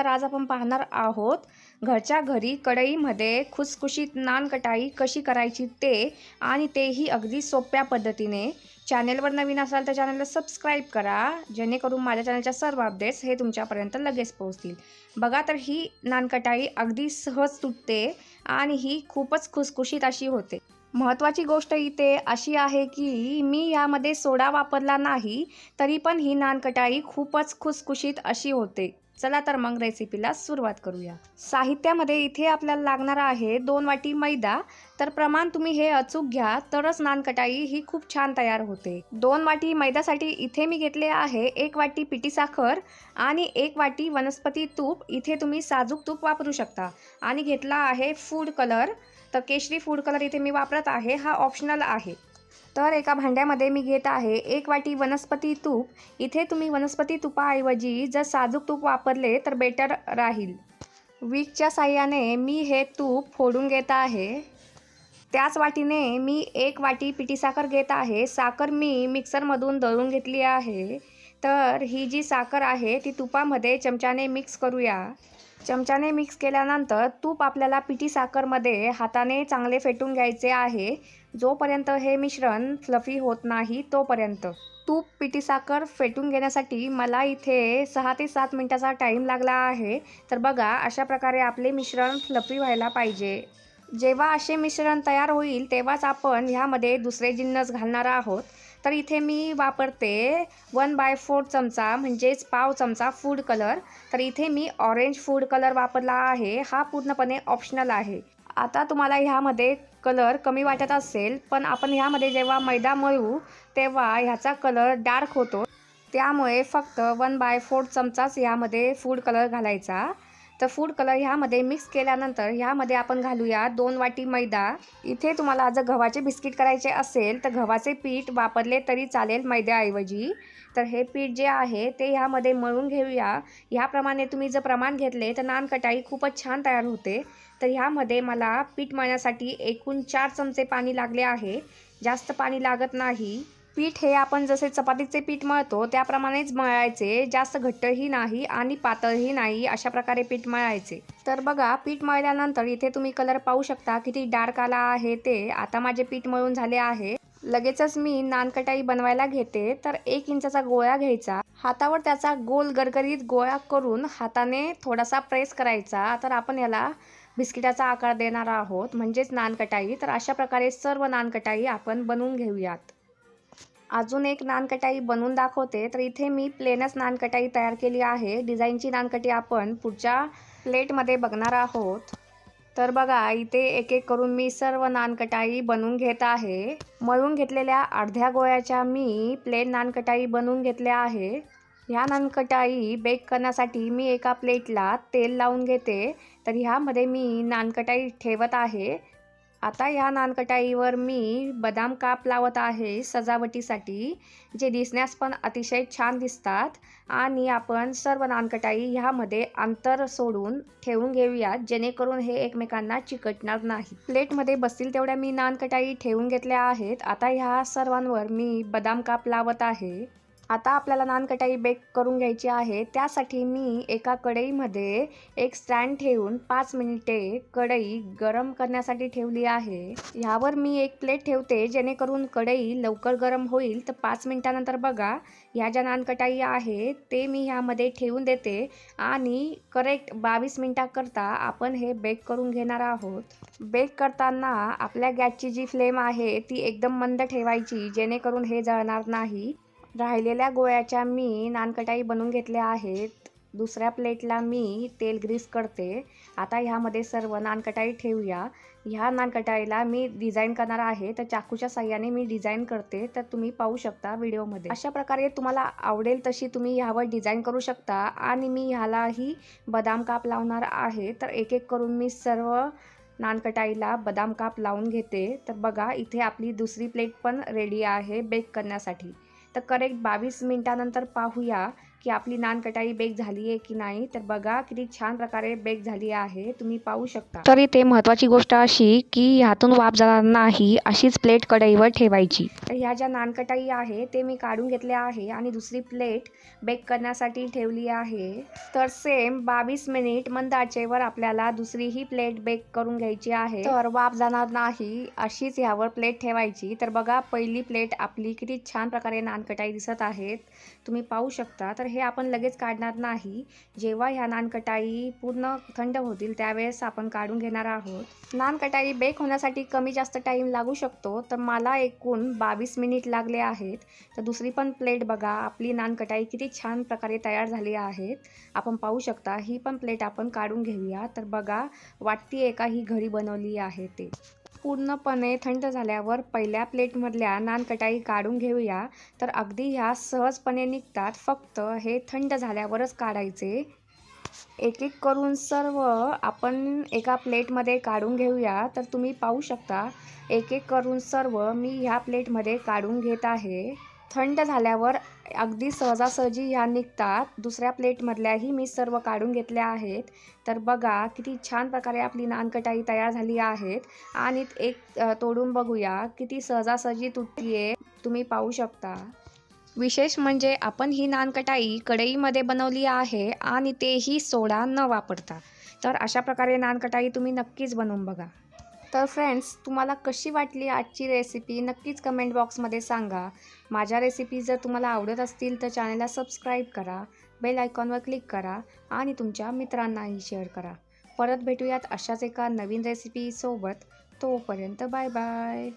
तर आज आपण पाहणार आहोत घरच्या घरी कढईमध्ये खुसखुशीत नानकटाई कशी करायची ते आणि तेही अगदी सोप्या पद्धतीने. चॅनेलवर नवीन असाल तर चॅनलला सबस्क्राईब करा जेणेकरून माझ्या चॅनलच्या सर्व अपडेट्स हे तुमच्यापर्यंत लगेच पोहोचतील. बघा तर ही नानकटाई अगदी सहज तुटते आणि ही खूपच खुसखुशीत अशी होते. महत्त्वाची गोष्ट इथे अशी आहे की मी यामध्ये सोडा वापरला नाही तरी पण ही नानकटाई खूपच खुसखुशीत अशी होते. चला तर मग रेसिपीला सुरुवात करूया. साहित्यामध्ये इथे आपल्याला लागणार आहे दोन वाटी मैदा. तर प्रमाण तुम्ही हे अचूक घ्या तरच नानकटाई ही खूप छान तयार होते. दोन वाटी मैद्यासाठी इथे मी घेतले आहे एक वाटी पिटी साखर आणि एक वाटी वनस्पती तूप. इथे तुम्ही साजूक तूप वापरू शकता. आणि घेतला आहे फूड कलर तर केशरी फूड कलर इथे मी वापरत आहे. हा ऑप्शनल आहे. तर एका भांड्यामध्ये मी घेत आहे एक वाटी वनस्पती तूप. इथे तुम्ही वनस्पती तुपाऐवजी जर साजूक तूप वापरले तर बेटर राहील. विकच्या साह्याने मी हे तूप फोडून घेत आहे. त्याच वाटीने मी एक वाटी पिठी साखर घेत आहे. साखर मी मिक्सरमधून दळून घेतली आहे. तर ही जी साखर आहे ती तुपामध्ये चमच्याने मिक्स करूया. चमच्याने मिक्स केल्यानंतर तूप आपल्याला पिठी साखरमध्ये हाताने चांगले फेटून घ्यायचे आहे. जोपर्यंत हे मिश्रण फ्लफी होत नाही तोपर्यंत. तूप पिठी साखर फेटून घेण्यासाठी मला इथे सहा ते सात मिनटाचा टाईम लागला आहे. तर बघा अशा प्रकारे आपले मिश्रण फ्लफी व्हायला पाहिजे. जेव्हा असे मिश्रण तयार होईल तेव्हाच आपण ह्यामध्ये दुसरे जिन्नस घालणार आहोत. तर इथे मी वापरते वन बाय फोर चमचा म्हणजेच पाव चमचा फूड कलर तर इथे मी ऑरेंज फूड कलर वापरला आहे. हा पूर्णपणे ऑप्शनल आहे. आता तुम्हाला ह्यामध्ये कलर कमी वाटत असेल पण आपण ह्यामध्ये जेव्हा मैदा मळू तेव्हा ह्याचा कलर डार्क होतो. त्यामुळे फक्त वन बाय फोर चमचाच ह्यामध्ये फूड कलर घालायचा. तर फूड कलर ह्यामध्ये मिक्स केल्यानंतर ह्यामध्ये आपण घालूया दोन वाटी मैदा. इथे तुम्हाला जर गव्हाचे बिस्किट करायचे असेल तर गव्हाचे पीठ वापरले तरी चालेल मैद्याऐवजी. तर हे पीठ जे आहे ते ह्यामध्ये मळून घेऊया. ह्याप्रमाणे तुम्ही जर प्रमाण घेतले तर नानकटाई खूपच छान तयार होते. तर ह्यामध्ये मला पीठ मळण्यासाठी एकूण चार चमचे पाणी लागले आहे. जास्त पाणी लागत नाही. पीठ हे आपण जसे चपातीचे पीठ मळतो त्याप्रमाणेच मळायचे. जास्त घट्टही नाही आणि पातळही नाही अशा प्रकारे पीठ मळायचे. तर बघा पीठ मळल्यानंतर इथे तुम्ही कलर पाहू शकता किती डार्क आला आहे ते. आता माझे पीठ मळून झाले आहे. लगेचच मी नानकटाई बनवायला घेते. तर एक इंचाचा गोळा घ्यायचा. हातावर त्याचा गोल गरगरीत गोळा करून हाताने थोडासा प्रेस करायचा. तर आपण याला बिस्किटाचा आकार देणार आहोत. म्हणजेच नानकटाई. तर अशा प्रकारे सर्व नानकटाई आपण बनवून घेऊयात. अजून एक नानकटाई बनवून दाखवते. तर इथे मी प्लेनच नानकटाई तयार केली आहे. डिझाईनची नानकटी आपण पुढच्या प्लेटमध्ये बघणार आहोत. तर बघा इथे एक एक करून मी सर्व नानकटाई बनवून घेत आहे. मळून घेतलेल्या अर्ध्या गोळ्याच्या मी प्लेन नानकटाई बनवून घेतल्या आहे. ह्या नानकटाई बेक करण्यासाठी मी एका प्लेटला तेल लावून घेते. तर ह्यामध्ये मी नानकटाई ठेवत आहे. आता ह्या नानकटाईवर मी बदाम काप लावत आहे सजावटीसाठी जे दिसण्यास पण अतिशय छान दिसतात. आणि आपण सर्व नानकटाई ह्यामध्ये अंतर सोडून ठेवून घेऊयात जेणेकरून हे एकमेकांना चिकटणार नाही प्लेटमध्ये बसतील तेवढ्या मी नानकटाई ठेवून घेतल्या आहेत. आता ह्या सर्वांवर मी बदाम काप लावत आहे. आता आपल्याला नानकटाई बेक करून घ्यायची आहे. त्यासाठी मी एका कढईमध्ये एक स्टँड ठेवून पाच मिनिटे कढई गरम करण्यासाठी ठेवली आहे. ह्यावर मी एक प्लेट ठेवते जेणेकरून कढई लवकर गरम होईल. तर पाच मिनिटानंतर बघा ह्या ज्या नानकटाई आहे ते मी ह्यामध्ये ठेवून देते. आणि करेक्ट बावीस मिनिटाकरता आपण हे बेक करून घेणार आहोत. बेक करताना आपल्या गॅसची जी फ्लेम आहे ती एकदम मंद ठेवायची जेणेकरून हे जळणार नाही. राहिलेल्या गोळ्याच्या मी नानकटाई बनवून घेतल्या आहेत. दुसऱ्या प्लेटला मी तेल ग्रीस करते. आता ह्यामध्ये सर्व नानकटाई ठेवूया. ह्या नानकटाईला मी डिझाईन करणार आहे. तर चाकूच्या साह्याने मी डिझाईन करते. तर तुम्ही पाहू शकता व्हिडिओमध्ये. अशा प्रकारे तुम्हाला आवडेल तशी तुम्ही ह्यावर डिझाईन करू शकता. आणि मी ह्यालाही बदाम काप लावणार आहे. तर एक एक करून मी सर्व नानकटाईला बदाम काप लावून घेते. तर बघा इथे आपली दुसरी प्लेट पण रेडी आहे बेक करण्यासाठी. तर करेक्ट बावीस मिनटानंतर पाहूया. की आपली नान कटाई बेक झाली आहे की नाही तर बघा किती छान प्रकारे बेक झाली आहे. तुम्ही पाहू शकता. तरी ते महत्त्वाची गोष्ट अशी की ह्यातून वाफ जाणार नाही अशीच प्लेट कढईवर ठेवायची. तर ह्या ज्या नानकटाई आहे ते मी काढून घेतल्या आहे आणि दुसरी प्लेट बेक करण्यासाठी ठेवली आहे. तर सेम बावीस मिनिट मंद आचेवर आपल्याला दुसरीही प्लेट बेक करून घ्यायची आहे. तर वाफ जाणार नाही अशीच ह्यावर प्लेट ठेवायची. तर बघा पहिली प्लेट आपली किती छान प्रकारे नानकटाई दिसत आहेत. तुम्ही पाहू शकता. तर हे आपण लगेच काढणार नाही. जेव्हा ह्या नानकटाई पूर्ण थंड होतील त्यावेळेस आपण काढून घेणार आहोत. नानकटाई बेक होण्यासाठी कमी जास्त टाईम लागू शकतो तर मला एकूण बावीस मिनिट लागले आहेत. तर दुसरी पण प्लेट बघा आपली नानकटाई किती छान प्रकारे तयार झाली आहेत. आपण पाहू शकता ही पण प्लेट आपण काढून घेऊया. तर बघा वाटती एका ही घरी बनवली आहे ते? पूर्णपणे थंड झाल्यावर पहिल्या प्लेटमधल्या नानकटाई काढून घेऊया. तर अगदी ह्या सहजपणे निघतात. फक्त हे थंड झाल्यावरच काढायचे. एक एक करून सर्व आपण एका प्लेटमध्ये काढून घेऊया. तर तुम्ही पाहू शकता एक एक करून सर्व मी ह्या प्लेटमध्ये काढून घेत आहे. थंड झाल्यावर अगदी सहजासहजी ह्या निघतात. दुसऱ्या प्लेटमधल्याही मी सर्व काढून घेतल्या आहेत. तर बघा किती छान प्रकारे आपली नानकटाई तयार झाली आहेत. आणि एक तोडून बघूया. किती सहजासहजी तुटतीये तुम्ही पाहू शकता. विशेष म्हणजे आपण ही नानकटाई कढईमध्ये बनवली आहे आणि तेही सोडा न वापरता. तर अशा प्रकारे नानकटाई तुम्ही नक्कीच बनवून बघा. तर फ्रेंड्स तुम्हाला कशी वाटली आजची रेसिपी नक्कीच कमेंट बॉक्समध्ये सांगा. माझ्या रेसिपी जर तुम्हाला आवडत असतील तर चॅनलला सबस्क्राईब करा बेल आयकॉनवर क्लिक करा आणि तुमच्या मित्रांनाही शेअर करा. परत भेटूयात अशाच एका नवीन रेसिपीसोबत तोपर्यंत बाय बाय